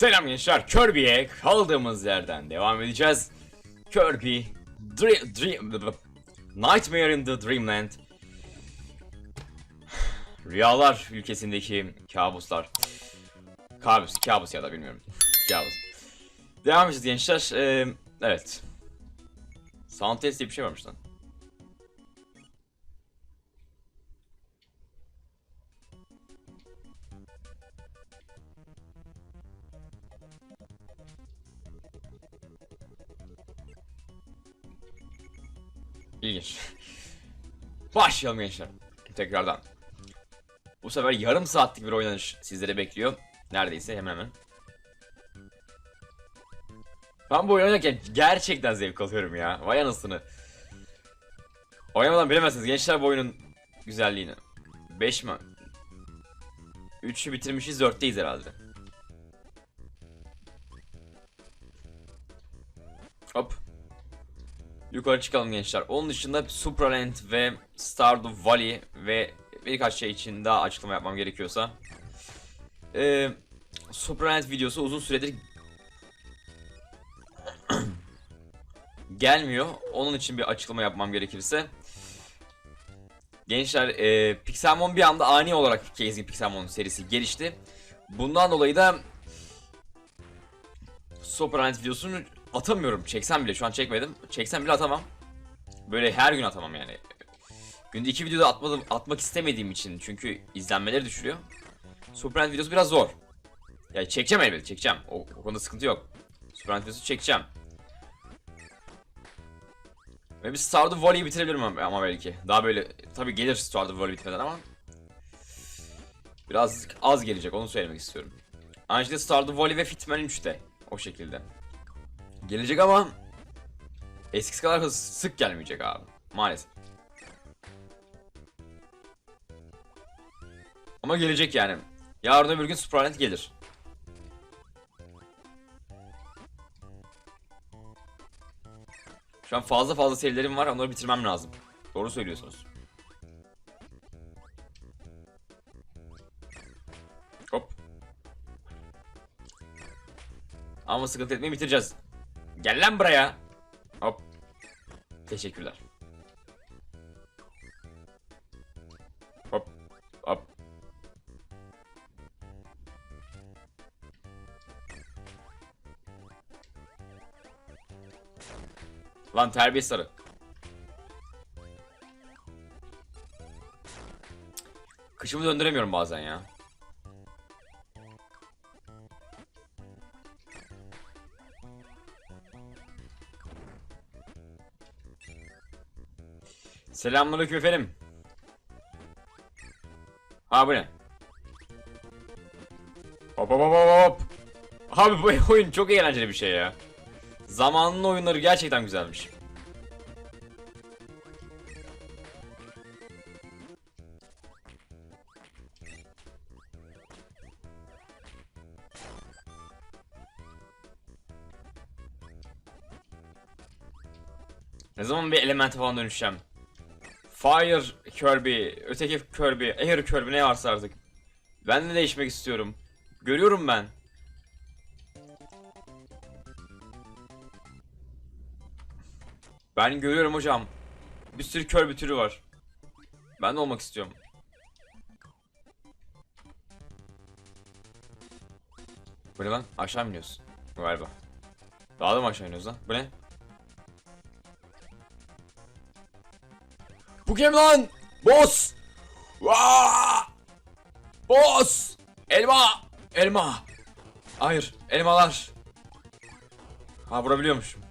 Selam gençler, Kirby'ye kaldığımız yerden devam edeceğiz. Kirby, Dream, Dream, Nightmare in the Dreamland. Rüyalar ülkesindeki kabuslar. Kabus, kabus ya da bilmiyorum. kabus. Devam edeceğiz gençler. Ee, evet. Sound test diye bir şey varmış lan. İlginç. Başlayalım gençler. Tekrardan. Bu sefer yarım saatlik bir oynanış sizlere bekliyor. Neredeyse hemen hemen. Ben bu oyunu oynarken gerçekten zevk alıyorum ya. Vay anasını. Oynamadan bilemezsiniz gençler bu oyunun güzelliğini. 5 mi? 3'ü bitirmişiz 4'teyiz herhalde. Hop. Yukarı çıkalım gençler. Onun dışında Supraland ve Stardew Valley ve birkaç şey için daha açıklama yapmam gerekiyorsa. Ee, Supraland videosu uzun süredir gelmiyor. Onun için bir açıklama yapmam gerekirse. Gençler e, Pixelmon bir anda ani olarak Casing Pixelmon serisi gelişti. Bundan dolayı da Supraland videosunu atamıyorum. Çeksem bile şu an çekmedim. Çeksem bile atamam. Böyle her gün atamam yani. Günde iki videoda atmadım, atmak istemediğim için çünkü izlenmeleri düşürüyor. Superland videosu biraz zor. Yani çekeceğim elbette çekeceğim. O, o konuda sıkıntı yok. Superland videosu çekeceğim. Ve bir Stardew Valley'i bitirebilirim ama, belki. Daha böyle tabi gelir Stardew Valley bitmeden ama biraz az gelecek onu söylemek istiyorum. Ayrıca Stardew Valley ve Fitman 3'te o şekilde. Gelecek ama eskisi kadar sık gelmeyecek abi. Maalesef. Ama gelecek yani. Yarın öbür gün Supraland gelir. Şu an fazla fazla serilerim var onları bitirmem lazım. Doğru söylüyorsunuz. Hop. Ama sıkıntı etmeyi bitireceğiz. Gel lan buraya. Hop. Teşekkürler. Hop. Hop. Lan terbiye sarı. Kışımı döndüremiyorum bazen ya. Selamünaleyküm efendim. Ha bu ne? Hop hop hop hop. Abi bu oyun çok eğlenceli bir şey ya. Zamanın oyunları gerçekten güzelmiş. Ne zaman bir elemente falan dönüşeceğim? Fire Kirby, öteki Kirby, Air Kirby ne varsa artık. Ben de değişmek istiyorum. Görüyorum ben. Ben görüyorum hocam. Bir sürü Kirby türü var. Ben de olmak istiyorum. Bu ne lan? Aşağı mı iniyoruz? Galiba. Daha da mı aşağı iniyoruz lan? Bu ne? Bu kim lan? Boss! Vaa! Boss! Elma! Elma! Hayır, elmalar. Ha vurabiliyormuşum.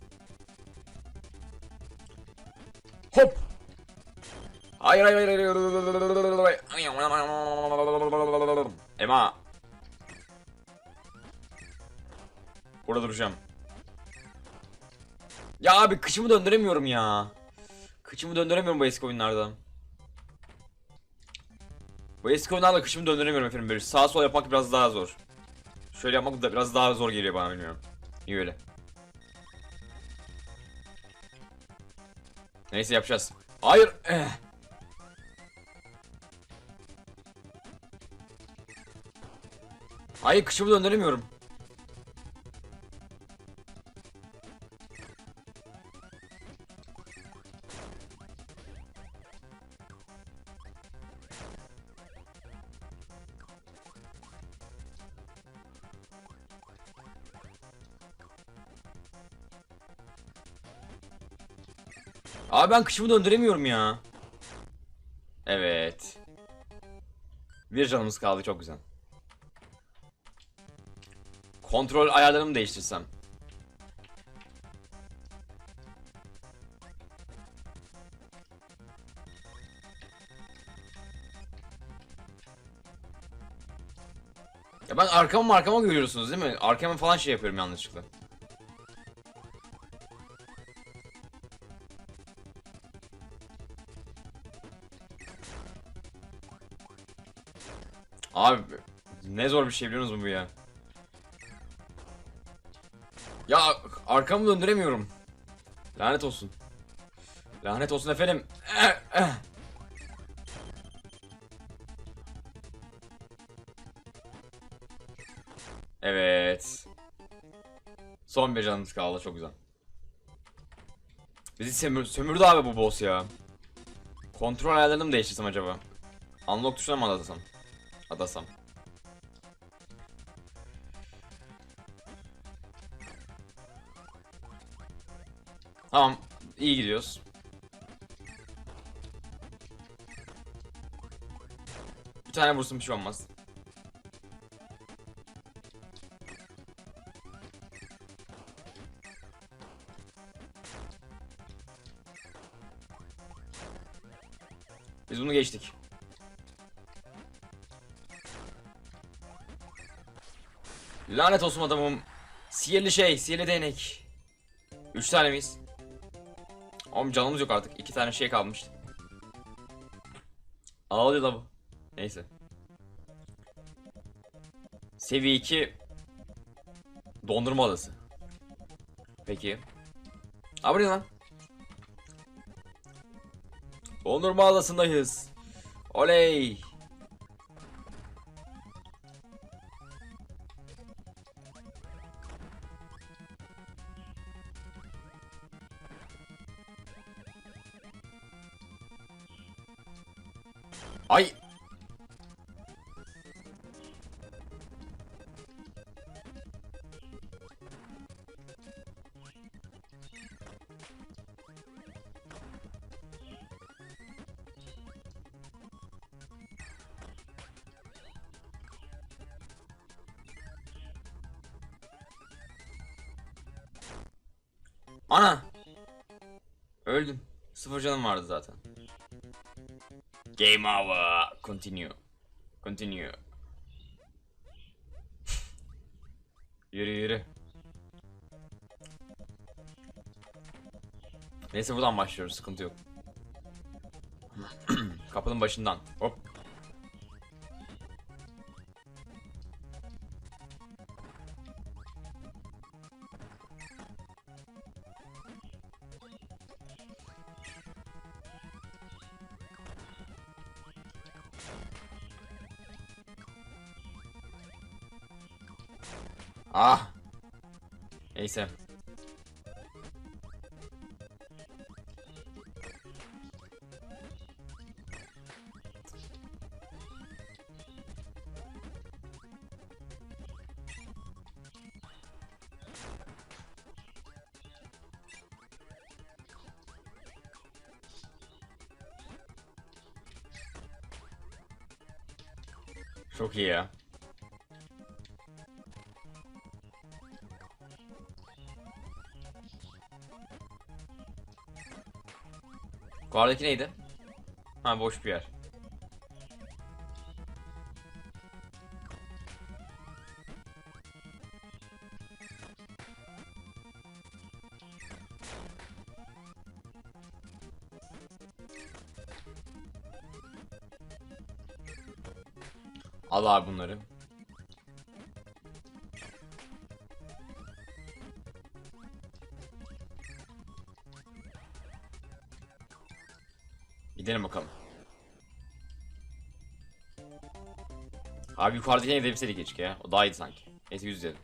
Hop! Hayır hayır hayır hayır. Elma. Burada duracağım. Ya abi kıçımı döndüremiyorum ya. Kıçımı döndüremiyorum bu eski oyunlarda. Bu eski oyunlarda kıçımı döndüremiyorum efendim böyle sağ sol yapmak biraz daha zor. Şöyle yapmak da biraz daha zor geliyor bana bilmiyorum. Niye öyle? Neyse yapacağız. Hayır. Eh. Hayır kıçımı döndüremiyorum. Abi ben kışımı döndüremiyorum ya. Evet. Bir canımız kaldı çok güzel. Kontrol ayarlarımı değiştirsem. Ya ben arkama arkama görüyorsunuz değil mi? Arkama falan şey yapıyorum yanlışlıkla. Ne zor bir şey biliyor musunuz bu ya? Ya arkamı döndüremiyorum. Lanet olsun. Lanet olsun efendim. Eh, eh. Evet. Son bir canımız kaldı çok güzel. Bizi sömür sömürdü abi bu boss ya. Kontrol ayarlarını mı değiştirsem acaba? Unlock tuşuna mı adasam? Adasam. Tamam. iyi gidiyoruz. Bir tane vursun bir şey olmaz. Biz bunu geçtik. Lanet olsun adamım. Sihirli şey, sihirli değnek. Üç tane miyiz? Oğlum canımız yok artık. İki tane şey kalmıştı. Ağlıyor da bu. Neyse. Seviye 2 Dondurma adası. Peki. Abi lan? Dondurma adasındayız. Oley. Ana. Öldüm. Sıfır canım vardı zaten. Game over. Continue. Continue. yürü yürü. Neyse buradan başlıyoruz. Sıkıntı yok. Kapının başından. Hop. Ah. Neyse. Çok iyi ya. Yukarıdaki neydi? Ha boş bir yer. Al abi bunları. Gidelim bakalım. Abi yukarıdakine gidebilseydik keşke ya. O daha iyiydi sanki. Neyse yüz dedim.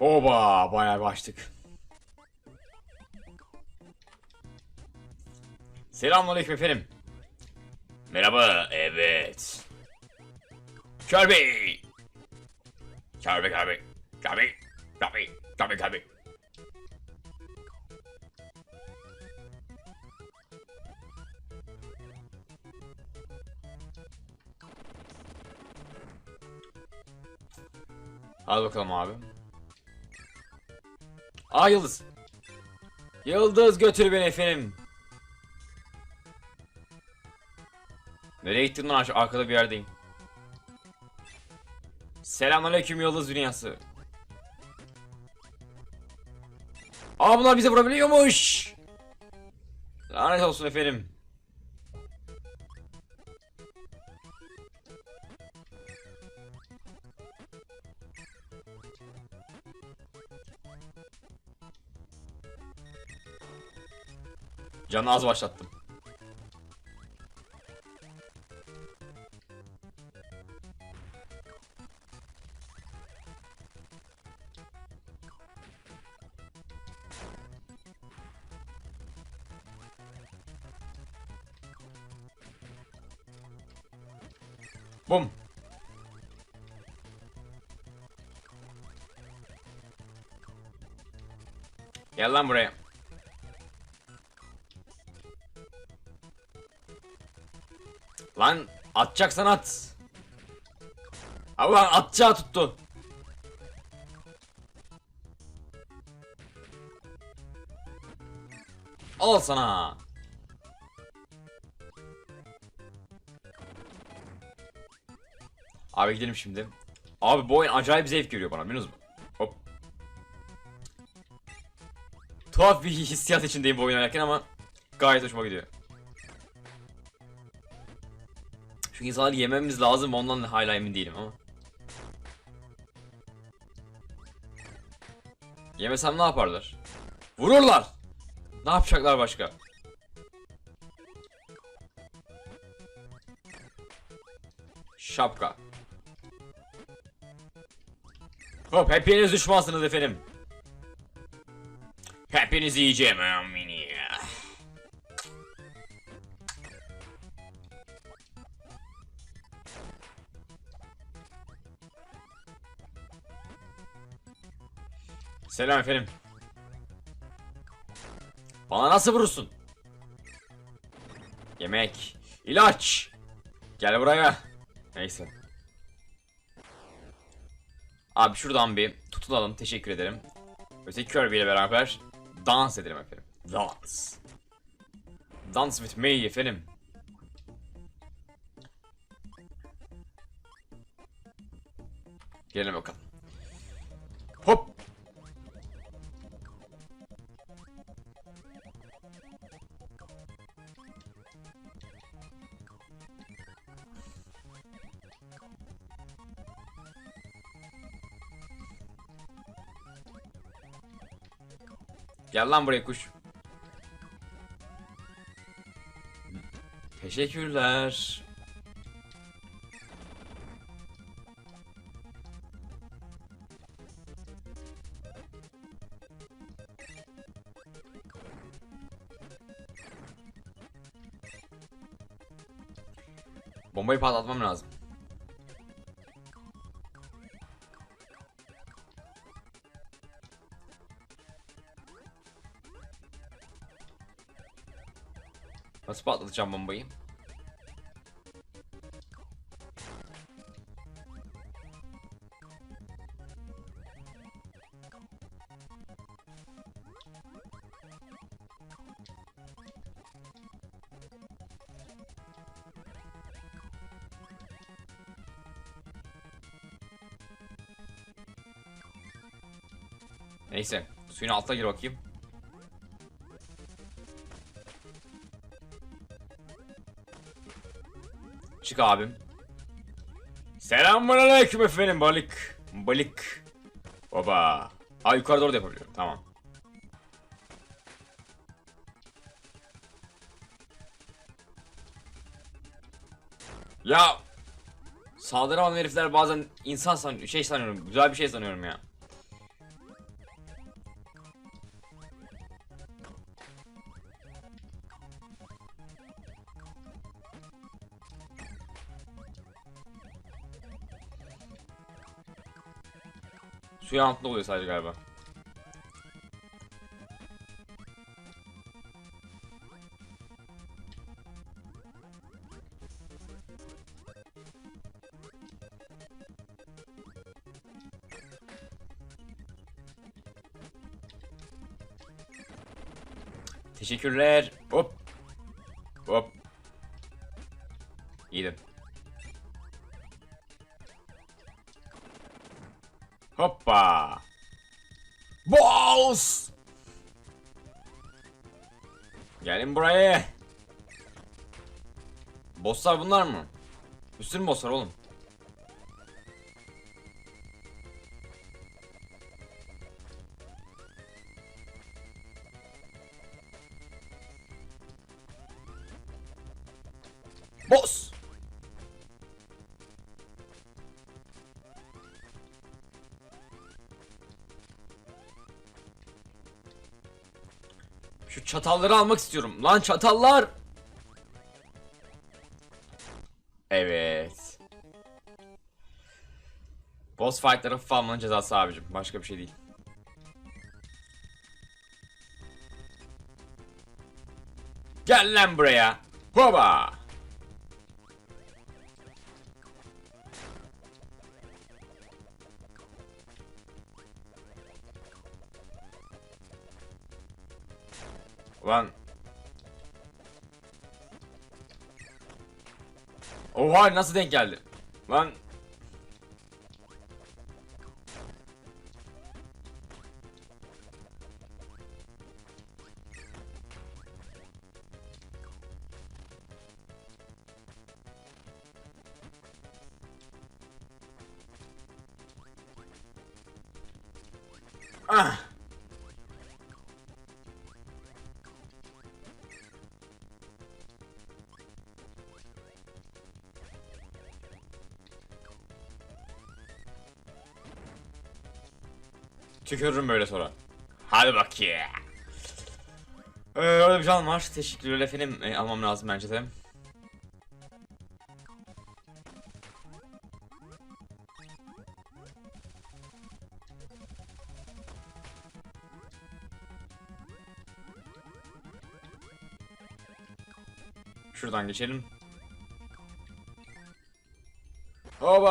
Oba bayağı baştık. Selamünaleyküm efendim. Merhaba, evet. Kirby! Kirby, Kirby, Kirby, Kirby, Kirby, Kirby. Al bakalım abi. Aa Yıldız. Yıldız götür beni efendim. Nereye gittin lan Aş- arkada bir yerdeyim. Selamünaleyküm Yıldız dünyası. Aa bunlar bize vurabiliyormuş. Lanet olsun efendim. Canı az başlattım. Bum. Gel lan buraya. Lan atacaksan at. Allah atacağı tuttu. Al sana. Abi gidelim şimdi. Abi bu oyun acayip zevk veriyor bana biliyor musun? Hop. Tuhaf bir hissiyat içindeyim bu oyun oynarken ama gayet hoşuma gidiyor. Şu insanları yememiz lazım ondan hala emin değilim ama. Yemesem ne yaparlar? Vururlar. Ne yapacaklar başka? Şapka. Hop hepiniz düşmansınız efendim. Hepinizi yiyeceğim amini. Selam efendim. Bana nasıl vurursun? Yemek. ilaç. Gel buraya. Neyse. Abi şuradan bir tutulalım. Teşekkür ederim. Öteki Kirby ile beraber dans edelim efendim. Dans. Dance with me efendim. Gelin bakalım. Hop. Gel lan buraya kuş. Teşekkürler. Bombayı patlatmam lazım. Nasıl patlatacağım bombayı? Neyse, suyun altına gir bakayım. Abim. Selamünaleyküm efendim balık. Balık. Baba. Aa yukarı doğru da yapabiliyorum. Tamam. Ya saldıran herifler bazen insan san şey sanıyorum. Güzel bir şey sanıyorum ya. Suyun altında oluyor sadece galiba. Teşekkürler. Hoppa. Boss. Gelin buraya. Bosslar bunlar mı? Bir sürü boss var oğlum. Çatalları almak istiyorum. Lan çatallar. Evet. Boss fight'ları hafif almanın cezası abicim. Başka bir şey değil. Gel lan buraya. Hoba. Ulan. Oha nasıl denk geldi? Lan. Tükürürüm böyle sonra. Hadi bak ya. Ee, öyle bir can var. Teşekkürler efendim. Ee, almam lazım bence de. Şuradan geçelim. Hoba!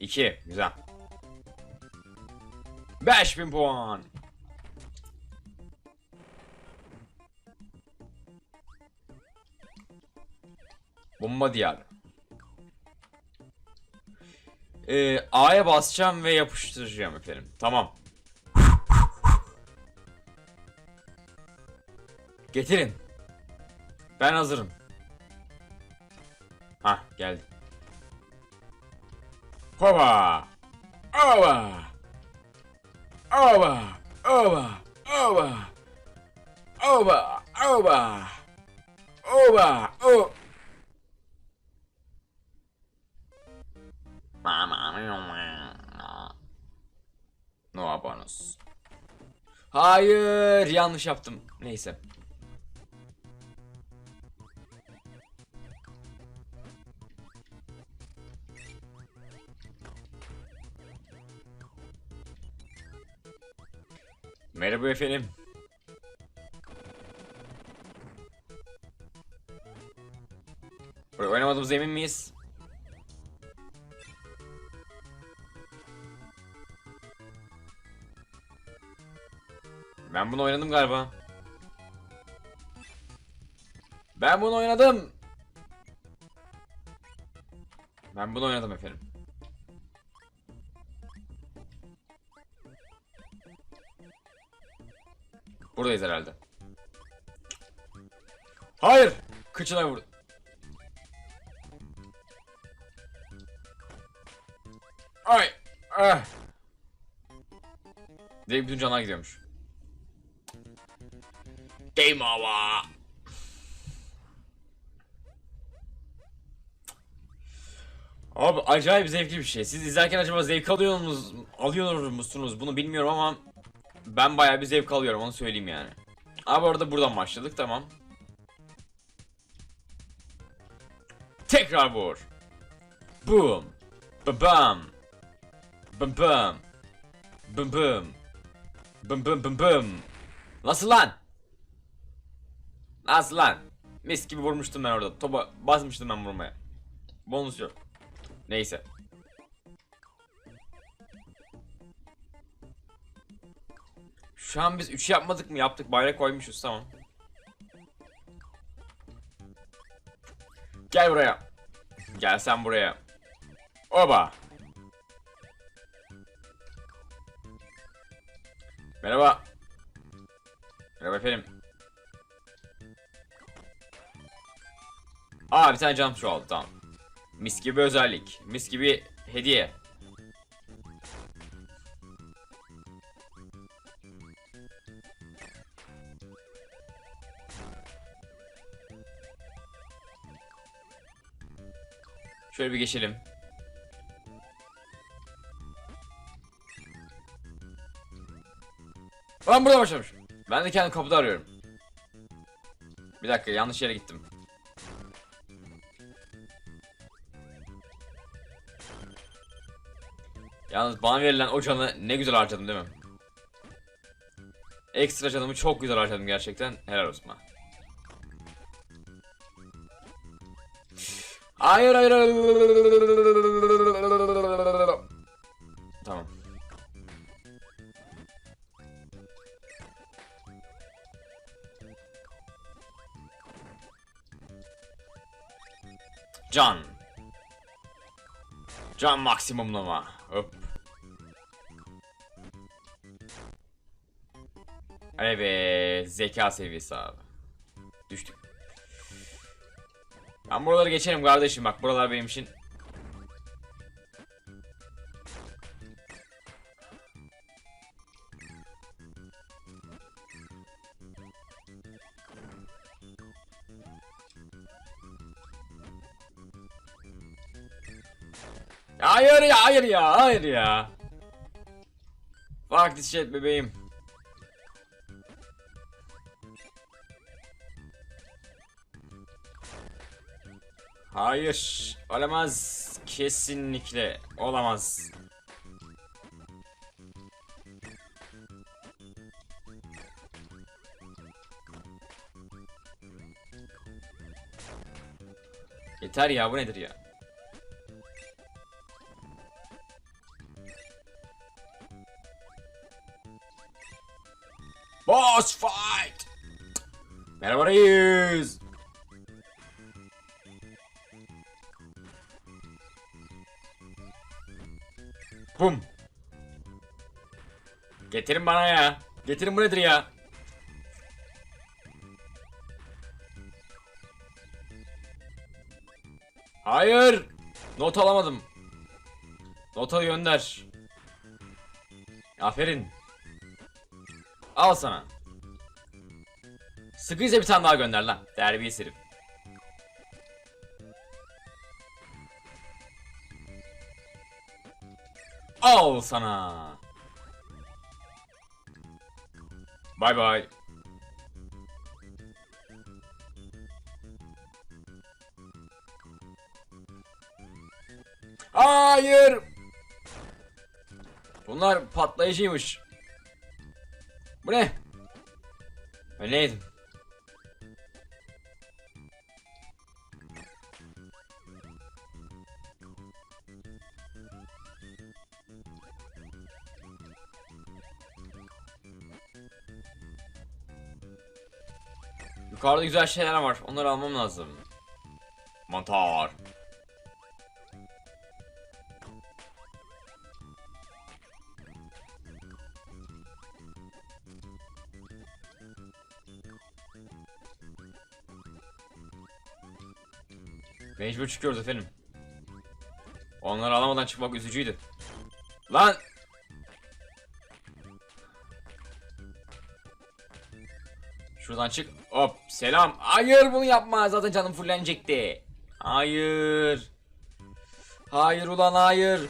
2 güzel. 5000 puan. Bomba diyar. Ee, A'ya basacağım ve yapıştıracağım efendim. Tamam. Getirin. Ben hazırım. Ha geldi. Hoba! Hoba! Oba, oba, oba, oba, oba, oba, o. No abanos. Hayır, yanlış yaptım. Neyse. Merhaba efendim. Buraya oynamadığımıza emin miyiz? Ben bunu oynadım galiba. Ben bunu oynadım. Ben bunu oynadım efendim. Buradayız herhalde. Hayır! Kıçına vur. Ay! Ah! Direkt bütün canlar gidiyormuş. Game over! Abi acayip zevkli bir şey. Siz izlerken acaba zevk alıyor musunuz, alıyor musunuz bunu bilmiyorum ama ben bayağı bir zevk alıyorum onu söyleyeyim yani. Abi orada buradan başladık tamam. Tekrar vur. Boom. Bam. Bam bam. Bam bam. Bam bam bam bam. Nasıl lan? Nasıl lan? Mis gibi vurmuştum ben orada. Topa basmıştım ben vurmaya. Bonus yok. Neyse. Şu an biz 3 yapmadık mı? Yaptık. Bayrak koymuşuz tamam. Gel buraya. Gel sen buraya. Oba. Merhaba. Merhaba efendim. Aa bir tane şu oldu tamam. Mis gibi özellik. Mis gibi hediye. Şöyle bir geçelim. Ben burada başlamış. Ben de kendi kapıda arıyorum. Bir dakika yanlış yere gittim. Yalnız bana verilen o ne güzel harcadım değil mi? Ekstra canımı çok güzel harcadım gerçekten. Helal olsun bana. Hayır hayır. Tamam. Can. Can maksimumlama. Hop. Evet, zeka seviyesi abi. Buraları geçerim kardeşim bak buralar benim için. Hayır ya hayır ya hayır ya. Fuck this shit bebeğim. Hayır. Olamaz. Kesinlikle olamaz. Yeter ya bu nedir ya? Boss fight! Merhaba reis. Bum. Getirin bana ya. Getirin bu nedir ya? Hayır. Not alamadım. Nota gönder. Aferin. Al sana. Sıkıysa bir tane daha gönder lan. Terbiyesiz herif. Al sana. Bay bay. Hayır. Bunlar patlayıcıymış. Bu ne? Ben ne? Yukarıda güzel şeyler var. Onları almam lazım. Mantar. Mecbur çıkıyoruz efendim. Onları alamadan çıkmak üzücüydü. Lan! Şuradan çık. Hop selam. Hayır bunu yapma. Zaten canım fullenecekti. Hayır. Hayır ulan hayır.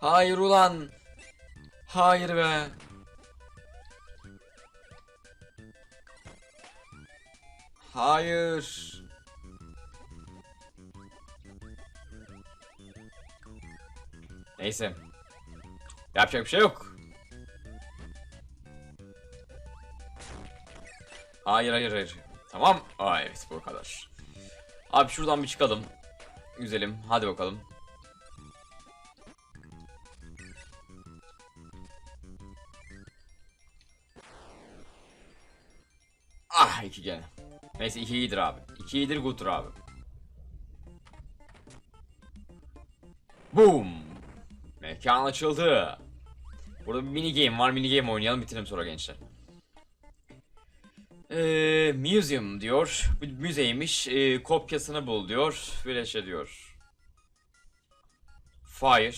Hayır ulan. Hayır be. Hayır. Neyse. Yapacak bir şey yok. Hayır hayır hayır. Tamam. Aa evet bu kadar. Abi şuradan bir çıkalım. Güzelim. Hadi bakalım. Ah iki gene. Neyse iki iyidir abi. İki iyidir good'tur abi. Boom. Mekan açıldı. Burada bir mini game var. Mini game oynayalım bitirelim sonra gençler. Ee, museum diyor. Müzeymiş. Ee, kopyasını bul diyor. Flash diyor. Fire.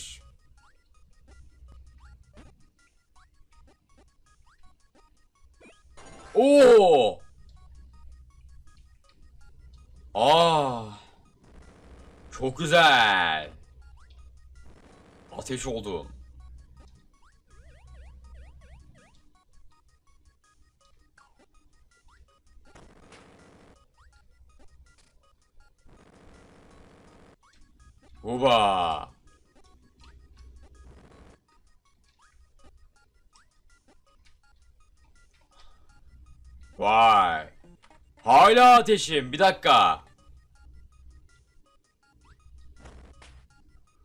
Oo! Aa! Çok güzel. Ateş oldum. Huba. Vay. Hala ateşim. Bir dakika.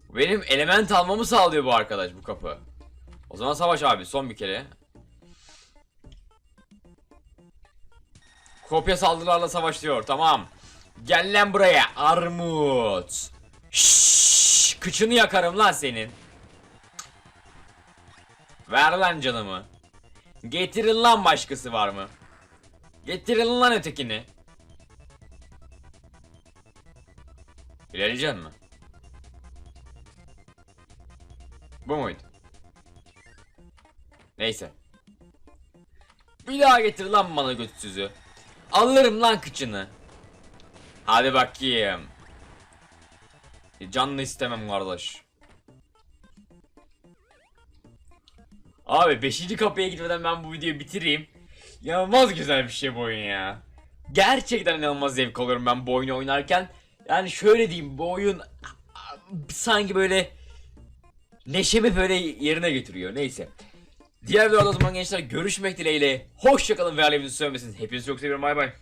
Benim element almamı sağlıyor bu arkadaş bu kapı. O zaman savaş abi son bir kere. Kopya saldırılarla savaşıyor tamam. Gel lan buraya armut. Şşş, kıçını yakarım lan senin. Ver lan canımı. Getirin lan başkası var mı? Getirin lan ötekini. İlerleyeceksin mi? Bu muydu? Neyse. Bir daha getir lan bana götsüzü. Alırım lan kıçını. Hadi bakayım. Canlı istemem kardeş. Abi 5. kapıya gitmeden ben bu videoyu bitireyim. İnanılmaz güzel bir şey bu oyun ya. Gerçekten inanılmaz zevk alıyorum ben bu oyunu oynarken. Yani şöyle diyeyim bu oyun sanki böyle neşemi böyle yerine getiriyor. Neyse. Diğer videoda o zaman gençler görüşmek dileğiyle. Hoşçakalın ve alevinizi sönmesin. Hepinizi çok seviyorum. Bay bay.